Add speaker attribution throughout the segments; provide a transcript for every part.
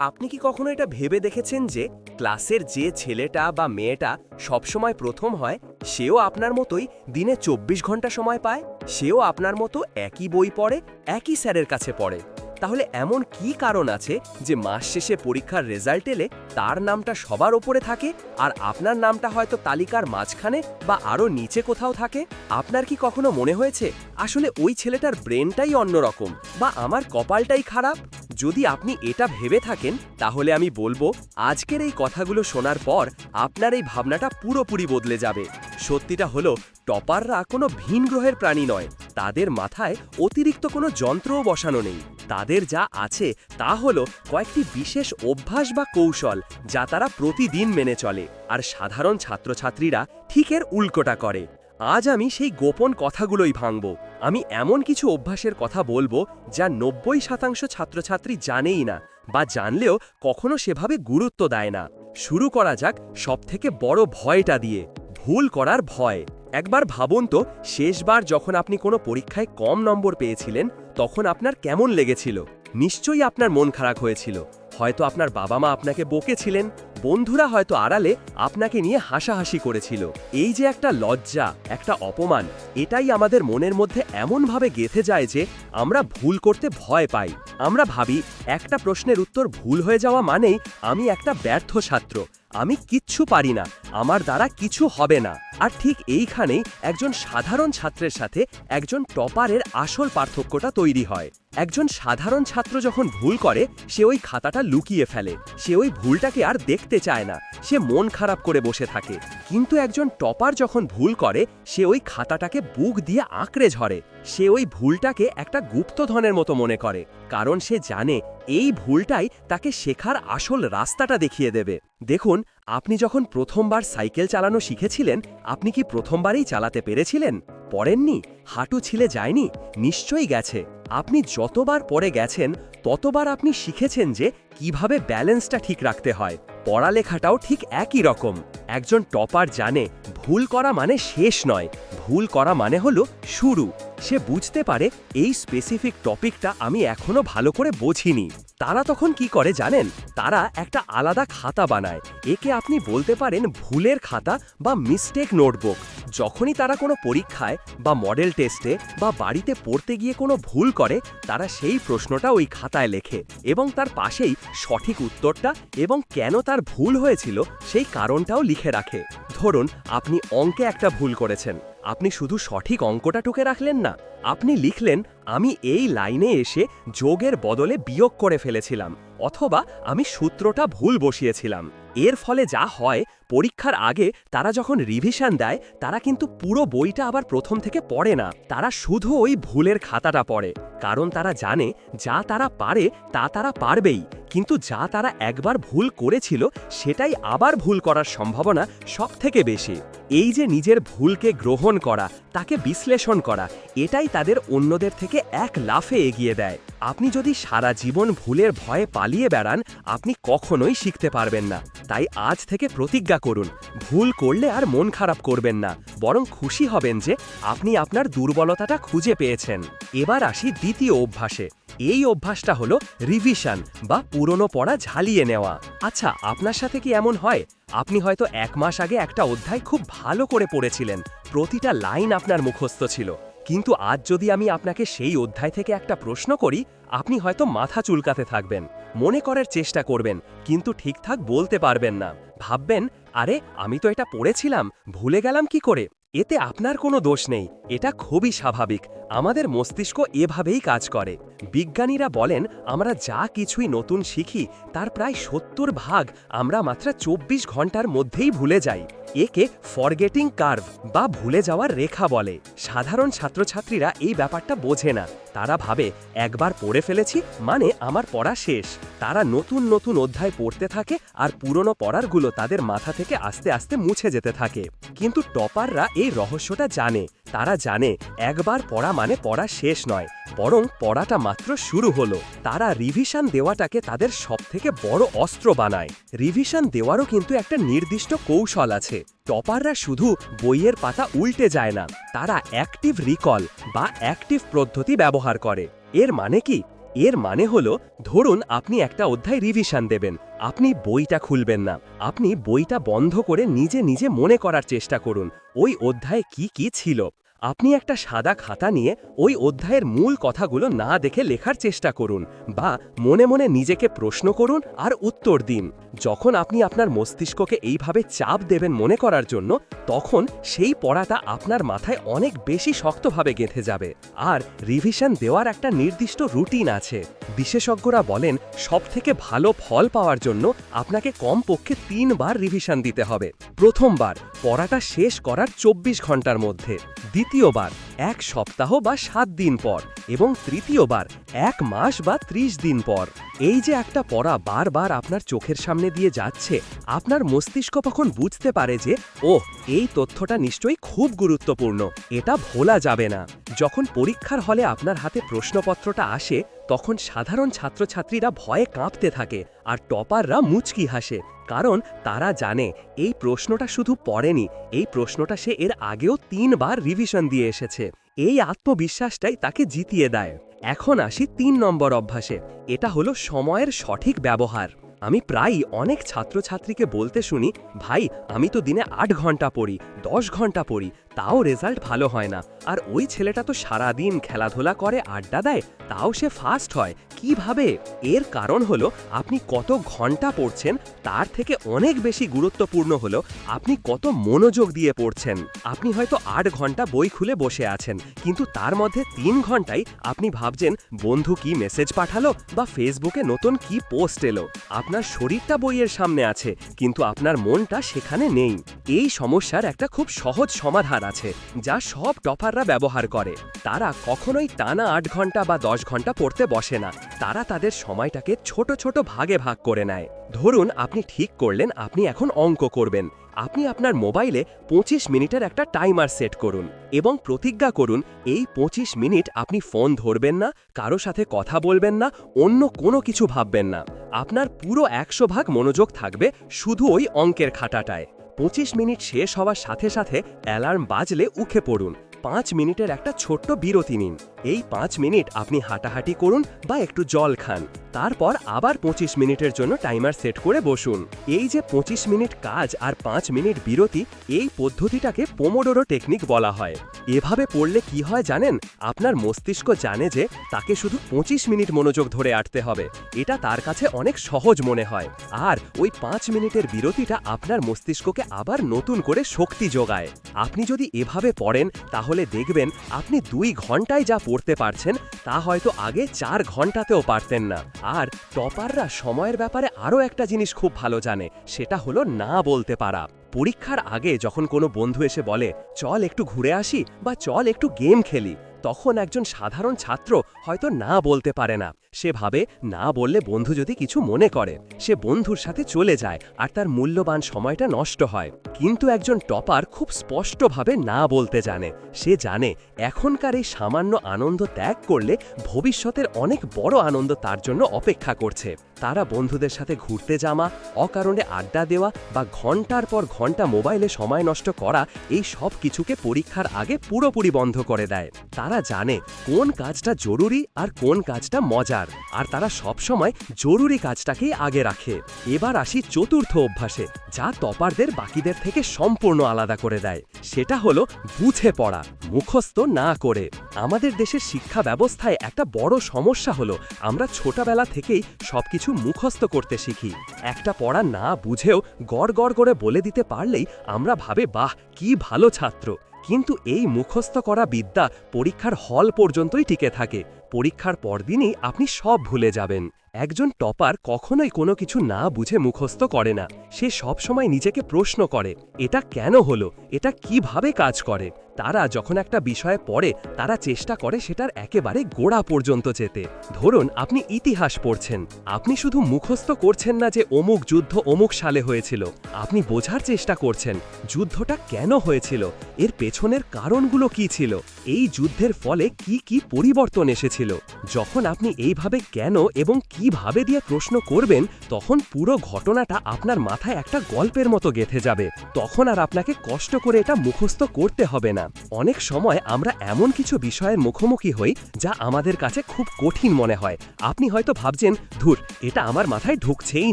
Speaker 1: আপনি কি কখনো এটা ভেবে দেখেছেন যে ক্লাসের যে ছেলেটা বা মেয়েটা সবসময় প্রথম হয়, সেও আপনার মতোই দিনে চব্বিশ ঘণ্টা সময় পায়? সেও আপনার মতো একই বই পড়ে, একই স্যারের কাছে পড়ে। তাহলে এমন কি কারণ আছে যে মাস শেষে পরীক্ষার রেজাল্ট এলে তার নামটা সবার ওপরে থাকে আর আপনার নামটা হয়তো তালিকার মাঝখানে বা আরও নিচে কোথাও থাকে? আপনার কি কখনো মনে হয়েছে, আসলে ওই ছেলেটার ব্রেনটাই অন্যরকম বা আমার কপালটাই খারাপ? যদি আপনি এটা ভেবে থাকেন, তাহলে আমি বলব, আজকের এই কথাগুলো শোনার পর আপনার এই ভাবনাটা পুরোপুরি বদলে যাবে। সত্যিটা হলো, টপাররা কোনো ভিন গ্রহের প্রাণী নয়। তাদের মাথায় অতিরিক্ত কোনো যন্ত্রও বসানো নেই। তাদের যা আছে, তা হলো কয়েকটি বিশেষ অভ্যাস বা কৌশল, যা তারা প্রতিদিন মেনে চলে। আর সাধারণ ছাত্রছাত্রীরা ঠিক এর উল্টোটা করে। আজ আমি সেই গোপন কথাগুলোই ভাঙব। আমি এমন কিছু অভ্যাসের কথা বলব যা নব্বই শতাংশ ছাত্রছাত্রী জানেই না বা জানলেও কখনো সেভাবে গুরুত্ব দেয় না। শুরু করা যাক সবথেকে বড় ভয়টা দিয়ে। ভুল করার ভয়। একবার ভাবুন তো, শেষবার যখন আপনি কোনো পরীক্ষায় কম নম্বর পেয়েছিলেন, তখন আপনার কেমন লেগেছিল? নিশ্চয়ই আপনার মন খারাপ হয়েছিল। হয়তো আপনার বাবা মা আপনাকে বকেছিলেন। বন্ধুরা হয়তো আড়ালে আপনাকে নিয়ে হাসাহাসি করেছিল। এই যে একটা লজ্জা, একটা অপমান, এটাই আমাদের মনের মধ্যে এমনভাবে গেথে যায় যে আমরা ভুল করতে ভয় পাই। আমরা ভাবি, একটা প্রশ্নের উত্তর ভুল হয়ে যাওয়া মানেই আমি একটা ব্যর্থ ছাত্র। আমি কিচ্ছু পারি না, আমার দ্বারা কিছু হবে না। আর ঠিক এইখানেই একজন সাধারণ ছাত্রের সাথে একজন টপারের আসল পার্থক্যটা তৈরি হয়। একজন সাধারণ ছাত্র যখন ভুল করে, সে ওই খাতাটা লুকিয়ে ফেলে। সে ওই ভুলটাকে আর দেখতে চায় না। সে মন খারাপ করে বসে থাকে। কিন্তু একজন টপার যখন ভুল করে, সে ওই খাতাটাকে বুক দিয়ে আঁকড়ে ঝরে সে ওই ভুলটাকে একটা গুপ্তধনের মতো মনে করে। কারণ সে জানে, এই ভুলটাই তাকে শেখার আসল রাস্তাটা দেখিয়ে দেবে। দেখুন, আপনি যখন প্রথমবার সাইকেল চালানো শিখেছিলেন, আপনি কি প্রথমবারেই চালাতে পেরেছিলেন? পড়েননি? হাঁটু ছিলে যায়নি? নিশ্চয়ই গেছে। আপনি যতবার পড়ে গেছেন, ততবার আপনি শিখেছেন যে কীভাবে ব্যালেন্সটা ঠিক রাখতে হয়। পড়ালেখাটাও ঠিক একই রকম। একজন টপার জানে, ভুল করা মানে শেষ নয়। ভুল করা মানে হলো শুরু। সে বুঝতে পারে, এই স্পেসিফিক টপিকটা আমি এখনও ভালো করে বোঝিনি। তারা তখন কি করে জানেন? তারা একটা আলাদা খাতা বানায়। একে আপনি বলতে পারেন ভুলের খাতা বা মিস্টেক নোটবুক যখনই তারা কোনো পরীক্ষায় বা মডেল টেস্টে বা বাড়িতে পড়তে গিয়ে কোনো ভুল করে, তারা সেই প্রশ্নটা ওই খাতায় লেখে এবং তার পাশেই সঠিক উত্তরটা এবং কেন তার ভুল হয়েছিল সেই কারণটাও লিখে রাখে। ধরুন, আপনি অঙ্কে একটা ভুল করেছেন। আপনি শুধু সঠিক অঙ্কটা টুকে রাখলেন না, আপনি লিখলেন, আমি এই লাইনে এসে যোগের বদলে বিয়োগ করে ফেলেছিলাম, অথবা আমি সূত্রটা ভুল বসিয়েছিলাম। এর ফলে যা হয় পরীক্ষার আগে তারা যখন রিভিশন দেয়, তারা কিন্তু পুরো বইটা আবার প্রথম থেকে পড়ে না। তারা শুধু ওই ভুলের খাতাটা পড়ে। কারণ তারা জানে, যা তারা পারে, তা তারা পারবেই। কিন্তু যা তারা একবার ভুল করেছিল, সেটাই আবার ভুল করার সম্ভাবনা সব থেকে বেশি। এই যে নিজের ভুলকে গ্রহণ করা, তাকে বিশ্লেষণ করা, এটাই তাদের অন্যদের থেকে এক লাফে এগিয়ে দেয়। আপনি যদি সারা জীবন ভুলের ভয়ে পালিয়ে বেড়ান, আপনি কখনোই শিখতে পারবেন না। তাই আজ থেকে প্রতিজ্ঞা করুন, ভুল করলে আর মন খারাপ করবেন না, বরং খুশি হবেন যে আপনি আপনার দুর্বলতাটা খুঁজে পেয়েছেন। এবার আসি দ্বিতীয় অভ্যাসে। এই অভ্যাসটা হলো রিভিশন বা পুরনো পড়া ঝালিয়ে নেওয়া। আচ্ছা আপনার সাথে কি এমন হয়? আপনি হয়তো এক মাস আগে একটা অধ্যায় খুব ভালো করে পড়েছিলেন, প্রতিটা লাইন আপনার মুখস্থ ছিল। কিন্তু আজ যদি আমি আপনাকে সেই অধ্যায় থেকে একটা প্রশ্ন করি, আপনি হয়তো মাথা চুলকাতে থাকবেন। মনে করার চেষ্টা করবেন, কিন্তু ঠিকঠাক বলতে পারবেন না। ভাববেন আরে আমি তো এটা পড়েছিলাম ভুলে গেলাম কি করে? এতে আপনার কোনো দোষ নেই। এটা খুবই স্বাভাবিক। আমাদের মস্তিষ্ক এভাবেই কাজ করে। বিজ্ঞানীরা বলেন, আমরা যা কিছুই নতুন শিখি, তার প্রায় সত্তর ভাগ আমরা মাত্র চব্বিশ ঘণ্টার মধ্যেই ভুলে যাই। একে ফরগেটিং কার্ভ বা ভুলে যাওয়ার রেখা বলে। সাধারণ ছাত্রছাত্রীরা এই ব্যাপারটা বোঝে না। তারা ভাবে, একবার পড়ে ফেলেছি মানে আমার পড়া শেষ। তারা নতুন নতুন অধ্যায় পড়তে থাকে আর পুরনো পড়ারগুলো তাদের মাথা থেকে আস্তে আস্তে মুছে যেতে থাকে। কিন্তু টপাররা এই রহস্যটা জানে। তারা জানে, একবার পড়া মানে পড়া শেষ নয়, বরং পড়াটা মাত্র শুরু হলো। তারা রিভিশন দেওয়াটাকে তাদের সবথেকে বড় অস্ত্র বানায়। রিভিশন দেওয়ারও কিন্তু একটা নির্দিষ্ট কৌশল আছে। টপাররা শুধু বইয়ের পাতা উল্টে যায় না, তারা অ্যাক্টিভ রিকল বা অ্যাক্টিভ পদ্ধতি ব্যবহার করে। এর মানে কি? এর মানে হলো, ধরুন আপনি একটা অধ্যায় রিভিশন দেবেন, আপনি বইটা খুলবেন না। আপনি বইটা বন্ধ করে নিজে নিজে মনে করার চেষ্টা করুন, ওই অধ্যায় কি কি ছিল। আপনি একটা সাদা খাতা নিয়ে ওই অধ্যায়ের মূল কথাগুলো না দেখে লেখার চেষ্টা করুন বা মনে মনে নিজেকে প্রশ্ন করুন আর উত্তর দিন। যখন আপনি আপনার মস্তিষ্ককে এইভাবে চাপ দেবেন মনে করার জন্য, তখন সেই পড়াটা আপনার মাথায় অনেক বেশি শক্তভাবে গেঁথে যাবে। আর রিভিশন দেওয়ার একটা নির্দিষ্ট রুটিন আছে। বিশেষজ্ঞরা বলেন, সবথেকে ভালো ফল পাওয়ার জন্য আপনাকে কমপক্ষে তিনবার রিভিশন দিতে হবে। প্রথমবার, পড়াটা শেষ করার চব্বিশ ঘণ্টার মধ্যে। দ্বিতীয়বার এক সপ্তাহ বা সাত দিন পর এবং তৃতীয়বার, এক মাস বা ত্রিশ দিন পর। এই যে একটা পড়া বারবার আপনার চোখের সামনে দিয়ে যাচ্ছে, আপনার মস্তিষ্ক তখন বুঝতে পারে যে, ওহ, এই তথ্যটা নিশ্চয়ই খুব গুরুত্বপূর্ণ, এটা ভোলা যাবে না। যখন পরীক্ষার হলে আপনার হাতে প্রশ্নপত্রটা আসে, তখন সাধারণ ছাত্রছাত্রীরা ভয়ে কাঁপতে থাকে আর টপাররা মুচকি হাসে, কারণ তারা জানে এই প্রশ্নটা শুধু পড়েনি, এই প্রশ্নটা সে এর আগেও তিনবার রিভিশন দিয়ে এসেছে। এই আত্মবিশ্বাসটাই তাকে জিতিয়ে দেয়। এখন আসি তিন নম্বর অভ্যাসে। এটা হলো সময়ের সঠিক ব্যবহার। আমি প্রায়ই অনেক ছাত্রছাত্রীকে বলতে শুনি, ভাই, আমি তো দিনে আট ঘণ্টা পড়ি, দশ ঘণ্টা পড়ি তাও রেজাল্ট ভালো হয় না। আর ওই ছেলেটা তো সারাদিন খেলাধুলা করে, আড্ডা দেয়, তাও সে ফাস্ট হয়। কীভাবে? এর কারণ হলো, আপনি কত ঘণ্টা পড়ছেন, তার থেকে অনেক বেশি গুরুত্বপূর্ণ হলো, আপনি কত মনোযোগ দিয়ে পড়ছেন। আপনি হয়তো আট ঘণ্টা বই খুলে বসে আছেন, কিন্তু তার মধ্যে তিন ঘন্টায় আপনি ভাবছেন, বন্ধু কি মেসেজ পাঠালো বা ফেসবুকে নতুন কি পোস্ট এলো? আপনার শরীরটা বইয়ের সামনে আছে, কিন্তু আপনার মনটা সেখানে নেই। এই সমস্যার একটা খুব সহজ সমাধান আছে, যা সব টপাররা ব্যবহার করে। তারা কখনোই টানা আট ঘণ্টা বা দশ ঘণ্টা পড়তে বসে না। তারা তাদের সময়টাকে ছোট ছোট ভাগে ভাগ করে নেয়। ধরুন, আপনি ঠিক করলেন, আপনি এখন অঙ্ক করবেন। আপনি আপনার মোবাইলে পঁচিশ মিনিটের একটা টাইমার সেট করুন এবং প্রতিজ্ঞা করুন, এই পঁচিশ মিনিট আপনি ফোন ধরবেন না, কারও সাথে কথা বলবেন না, অন্য কোনো কিছু ভাববেন না। আপনার পুরো একশো ভাগ মনোযোগ থাকবে শুধু ওই অঙ্কের খাটাটায়। পঁচিশ মিনিট শেষ হওয়ার সাথে সাথে অ্যালার্ম বাজলে উঠে পড়ুন। পাঁচ মিনিটের একটা ছোট্ট বিরতি নিন। এই পাঁচ মিনিট আপনি হাঁটাহাঁটি করুন বা একটু জল খান। তারপর আবার পঁচিশ মিনিটের জন্য টাইমার সেট করে বসুন। এই যে পঁচিশ মিনিট কাজ আর পাঁচ মিনিট বিরতি, এই পদ্ধতিটাকে পোমোডোরো টেকনিক বলা হয়। এভাবে পড়লে কি হয় জানেন? আপনার মস্তিষ্ক জানে যে তাকে শুধু পঁচিশ মিনিট মনোযোগ ধরে আটতে হবে। এটা তার কাছে অনেক সহজ মনে হয়। আর ওই পাঁচ মিনিটের বিরতিটা আপনার মস্তিষ্ককে আবার নতুন করে শক্তি যোগায়। আপনি যদি এভাবে পড়েন, তাহলে দেখবেন আপনি দুই ঘন্টায় যা পড়তে পারছেন, তা হয়তো আগে চার ঘন্টাতেও পারতেন না। আর টপাররা সময়ের ব্যাপারে আরও একটা জিনিস খুব ভালো জানে, সেটা হলো না বলতে পারা। পরীক্ষার আগে যখন কোনো বন্ধু এসে বলে, চল একটু ঘুরে আসি বা চল একটু গেম খেলি, তখন একজন সাধারণ ছাত্র হয়তো না বলতে পারে না। সে ভাবে, না বললে বন্ধু যদি কিছু মনে করে, সে বন্ধুর সাথে চলে যায় আর তার মূল্যবান সময়টা নষ্ট হয়। কিন্তু একজন টপার খুব স্পষ্টভাবে না বলতে জানে। সে জানে, এখনকার এই সামান্য আনন্দ ত্যাগ করলে ভবিষ্যতের অনেক বড় আনন্দ তার জন্য অপেক্ষা করছে। তারা বন্ধুদের সাথে ঘুরতে যাওয়া, অকারণে আড্ডা দেওয়া বা ঘণ্টার পর ঘণ্টা মোবাইলে সময় নষ্ট করা, এই সব কিছুকে পরীক্ষার আগে পুরোপুরি বন্ধ করে দেয়। তারা জানে কোন কাজটা জরুরি আর কোন কাজটা মজার। আর তারা সবসময় জরুরি কাজটাকেই আগে রাখে। এবার আসি চতুর্থ অভ্যাসে, যা টপারদের বাকিদের থেকে সম্পূর্ণ আলাদা করে দেয়। সেটা হলো বুঝে পড়া, মুখস্থ না করে। আমাদের দেশের শিক্ষা ব্যবস্থায় একটা বড় সমস্যা হলো, আমরা ছোটবেলা থেকেই সবকিছু মুখস্থ করতে শিখি। একটা পড়া না বুঝেও গড় গড় করে বলে দিতে পারলেই আমরা ভাবে, বাহ, কি ভালো ছাত্র। কিন্তু এই মুখস্থ করা বিদ্যা পরীক্ষার হল পর্যন্তই টিকে থাকে। পরীক্ষার পরদিনই আপনি সব ভুলে যাবেন। একজন টপার কখনোই কোনো কিছু না বুঝে মুখস্থ করে না। সে সবসময় নিজেকে প্রশ্ন করে, এটা কেন হলো? এটা কীভাবে কাজ করে? তারা যখন একটা বিষয়ে পড়ে, তারা চেষ্টা করে সেটার একেবারে গোড়া পর্যন্ত যেতে। ধরুন, আপনি ইতিহাস পড়ছেন। আপনি শুধু মুখস্থ করছেন না যে অমুক যুদ্ধ অমুক সালে হয়েছিল। আপনি বোঝার চেষ্টা করছেন, যুদ্ধটা কেন হয়েছিল? এর পেছনের কারণগুলো কি ছিল? এই যুদ্ধের ফলে কি কি পরিবর্তন এসেছিল? যখন আপনি এইভাবে কেন এবং কীভাবে দিয়ে প্রশ্ন করবেন, তখন পুরো ঘটনাটা আপনার মাথায় একটা গল্পের মতো গেথে যাবে। তখন আর আপনাকে কষ্ট করে এটা মুখস্থ করতে হবে না।
Speaker 2: অনেক সময় আমরা এমন কিছু বিষয়ের মুখোমুখি হই যা আমাদের কাছে খুব কঠিন মনে হয়। আপনি হয়তো ভাবছেন, ধুর, এটা আমার মাথায় ঢুকছেই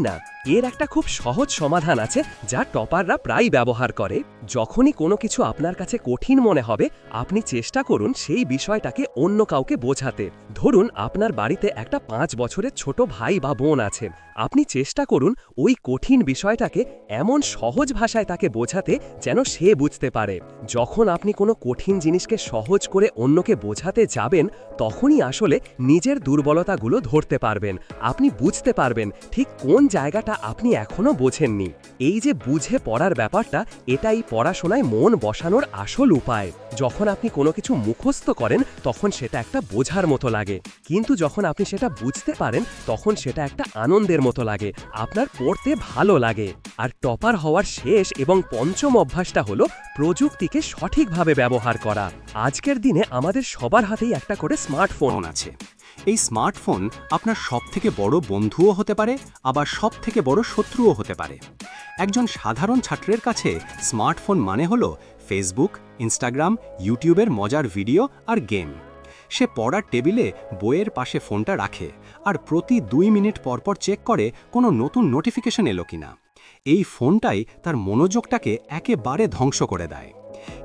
Speaker 2: না। এর একটা খুব সহজ সমাধান আছে যা টপাররা প্রায় ব্যবহার করে। যখনই কোনো কিছু আপনার কাছে কঠিন মনে হবে, আপনি চেষ্টা করুন সেই বিষয়টাকে অন্য কাউকে বোঝাতে। ধরুন, আপনার বাড়িতে একটা পাঁচ বছরের ছোট ভাই বা বোন আছে। আপনি চেষ্টা করুন ওই কঠিন বিষয়টাকে এমন সহজ ভাষায় তাকে বোঝাতে যেন সে বুঝতে পারে। যখন আপনি কোনো কঠিন জিনিসকে সহজ করে অন্যকে বোঝাতে যাবেন তখনই আসলে নিজের দুর্বলতাগুলো ধরতে পারবেন। আপনি বুঝতে পারবেন ঠিক কোন জায়গাটা আপনি এখনও বোঝেননি। এই যে বুঝে পড়ার ব্যাপারটা, এটাই পড়াশোনায় মন বসানোর আসল উপায়। যখন আপনি কোনো কিছু মুখস্থ করেন, তখন সেটা একটা বোঝার মতো লাগে। কিন্তু যখন আপনি সেটা বুঝতে পারেন, তখন সেটা একটা আনন্দের মতো লাগে। আপনার পড়তে ভালো লাগে। আর টপার হওয়ার শেষ এবং পঞ্চম অভ্যাসটা হলো প্রযুক্তিকে সঠিকভাবে ব্যবহার করা। আজকের দিনে আমাদের সবার হাতেই একটা করে স্মার্টফোন
Speaker 1: আছে। এই স্মার্টফোন আপনার সবথেকে বড় বন্ধুও হতে পারে, আবার সবথেকে বড় শত্রুও হতে পারে। একজন সাধারণ ছাত্রের কাছে স্মার্টফোন মানে হলো ফেসবুক ইনস্টাগ্রাম ইউটিউবের মজার ভিডিও আর গেম। সে পড়ার টেবিলে বইয়ের পাশে ফোনটা রাখে আর প্রতি দুই মিনিট পরপর চেক করে কোনো নতুন নোটিফিকেশন এলো কিনা। এই ফোনটাই তার মনোযোগটাকে একেবারে ধ্বংস করে দেয়।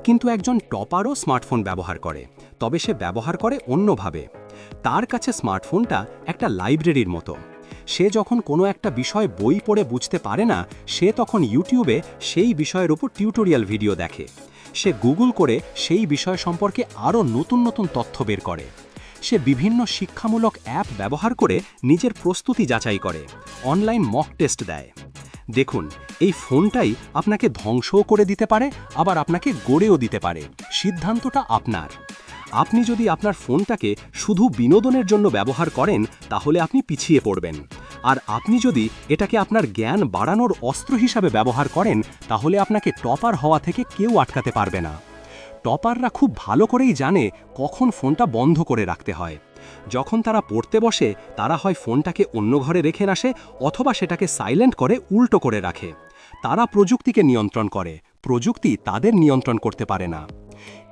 Speaker 1: কিন্তু একজন টপারও স্মার্টফোন ব্যবহার করে, তবে সে ব্যবহার করে অন্যভাবে। তার কাছে স্মার্টফোনটা একটা লাইব্রেরির মতো। সে যখন কোনো একটা বিষয় বই পড়ে বুঝতে পারে না, সে তখন ইউটিউবে সেই বিষয়ের উপর টিউটোরিয়াল ভিডিও দেখে। সে গুগল করে সেই বিষয় সম্পর্কে আরও নতুন নতুন তথ্য বের করে। সে বিভিন্ন শিক্ষামূলক অ্যাপ ব্যবহার করে নিজের প্রস্তুতি যাচাই করে, অনলাইন মক টেস্ট দেয়। দেখুন, এই ফোনটাই আপনাকে ধ্বংসও করে দিতে পারে, আবার আপনাকে গড়েও দিতে পারে। সিদ্ধান্তটা আপনার। আপনি যদি আপনার ফোনটাকে শুধু বিনোদনের জন্য ব্যবহার করেন, তাহলে আপনি পিছিয়ে পড়বেন। আর আপনি যদি এটাকে আপনার জ্ঞান বাড়ানোর অস্ত্র হিসাবে ব্যবহার করেন, তাহলে আপনাকে টপার হওয়া থেকে কেউ আটকাতে পারবে না। টপাররা খুব ভালো করেই জানে কখন ফোনটা বন্ধ করে রাখতে হয়। যখন তারা পড়তে বসে, তারা হয় ফোনটাকে অন্য ঘরে রেখে আসে অথবা সেটাকে সাইলেন্ট করে উল্টো করে রাখে। তারা প্রযুক্তিকে নিয়ন্ত্রণ করে। প্রযুক্তি তাদের নিয়ন্ত্রণ করতে পারে না।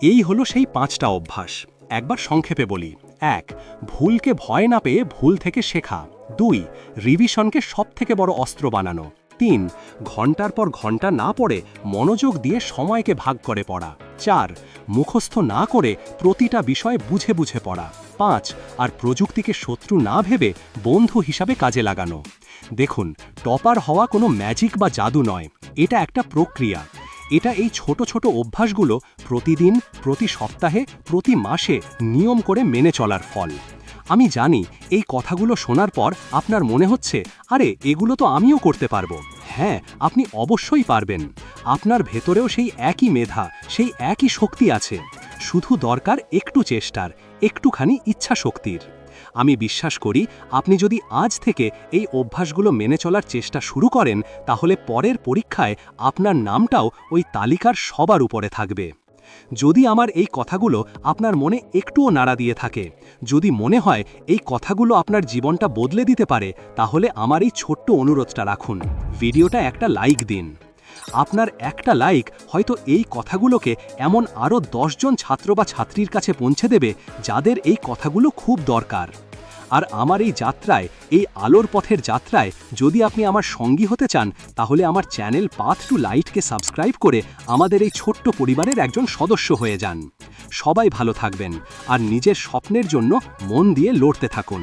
Speaker 1: এই হলো সেই পাঁচটা অভ্যাস। একবার সংক্ষেপে বলি। এক, ভুলকে ভয় না পেয়ে ভুল থেকে শেখা। দুই রিভিশনকে সবথেকে বড় অস্ত্র বানানো। তিন, ঘণ্টার পর ঘণ্টা না পড়ে মনোযোগ দিয়ে সময়কে ভাগ করে পড়া। চার, মুখস্থ না করে প্রতিটা বিষয় বুঝে বুঝে পড়া। পাঁচ, আর প্রযুক্তিকে শত্রু না ভেবে বন্ধু হিসাবে কাজে লাগানো। দেখুন, টপার হওয়া কোনো ম্যাজিক বা জাদু নয়, এটা একটা প্রক্রিয়া। এটা এই ছোট ছোট অভ্যাসগুলো প্রতিদিন, প্রতি সপ্তাহে, প্রতি মাসে নিয়ম করে মেনে চলার ফল। আমি জানি এই কথাগুলো শোনার পর আপনার মনে হচ্ছে, আরে, এগুলো তো আমিও করতে পারব। হ্যাঁ আপনি অবশ্যই পারবেন। আপনার ভেতরেও সেই একই মেধা, সেই একই শক্তি আছে। শুধু দরকার একটু চেষ্টার, একটুখানি ইচ্ছা শক্তির। আমি বিশ্বাস করি, আপনি যদি আজ থেকে এই অভ্যাসগুলো মেনে চলার চেষ্টা শুরু করেন, তাহলে পরের পরীক্ষায় আপনার নামটাও ওই তালিকার সবার উপরে থাকবে। যদি আমার এই কথাগুলো আপনার মনে একটুও নাড়া দিয়ে থাকে, যদি মনে হয় এই কথাগুলো আপনার জীবনটা বদলে দিতে পারে, তাহলে আমার এই ছোট্ট অনুরোধটা রাখুন। ভিডিওটা একটা লাইক দিন। আপনার একটা লাইক হয়তো এই কথাগুলোকে এমন আরও দশজন ছাত্র বা ছাত্রীর কাছে পৌঁছে দেবে, যাদের এই কথাগুলো খুব দরকার। আর আমার এই যাত্রায়, এই আলোর পথের যাত্রায় যদি আপনি আমার সঙ্গী হতে চান, তাহলে আমার চ্যানেল পাথ টু লাইটকে সাবস্ক্রাইব করে আমাদের এই ছোট্ট পরিবারের একজন সদস্য হয়ে যান। সবাই ভালো থাকবেন আর নিজের স্বপ্নের জন্য মন দিয়ে লড়তে থাকুন।